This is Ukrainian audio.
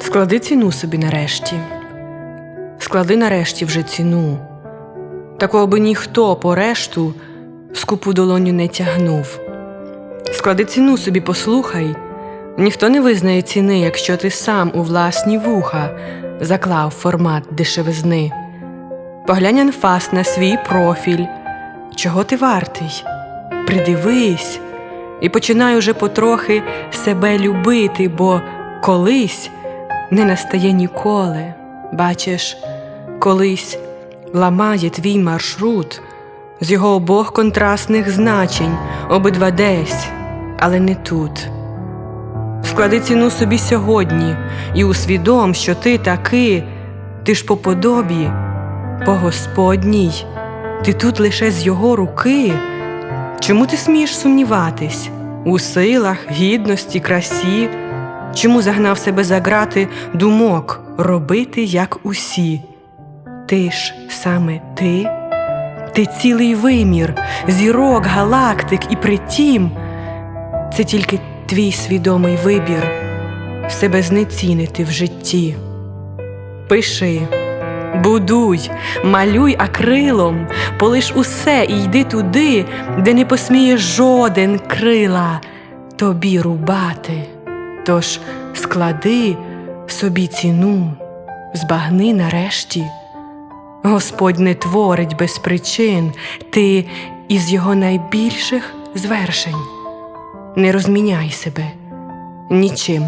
Склади ціну собі нарешті. Склади нарешті вже ціну. Такого би ніхто по решту скупу долоню не тягнув. Склади ціну собі, послухай. Ніхто не визнає ціни, якщо ти сам у власні вуха заклав формат дешевизни. Поглянь анфас на свій профіль. Чого ти вартий? Придивись і починай уже потрохи себе любити, бо колись не настає ніколи. Бачиш, колись ламає твій маршрут з його обох контрастних значень, обидва десь, але не тут. Склади ціну собі сьогодні і усвідом, що ти таки, ти ж по подобі, по Господній, ти тут лише з його руки. Чому ти смієш сумніватись у силах, гідності, красі? Чому загнав себе за грати думок робити, як усі? Ти ж саме ти? Ти цілий вимір, зірок, галактик, і притім це тільки твій свідомий вибір себе знецінити в житті. Пиши, будуй, малюй акрилом, полиш усе і йди туди, де не посміє жоден крила тобі рубати. Тож склади собі ціну, збагни нарешті. Господь не творить без причин, ти із його найбільших звершень. Не розміняй себе нічим.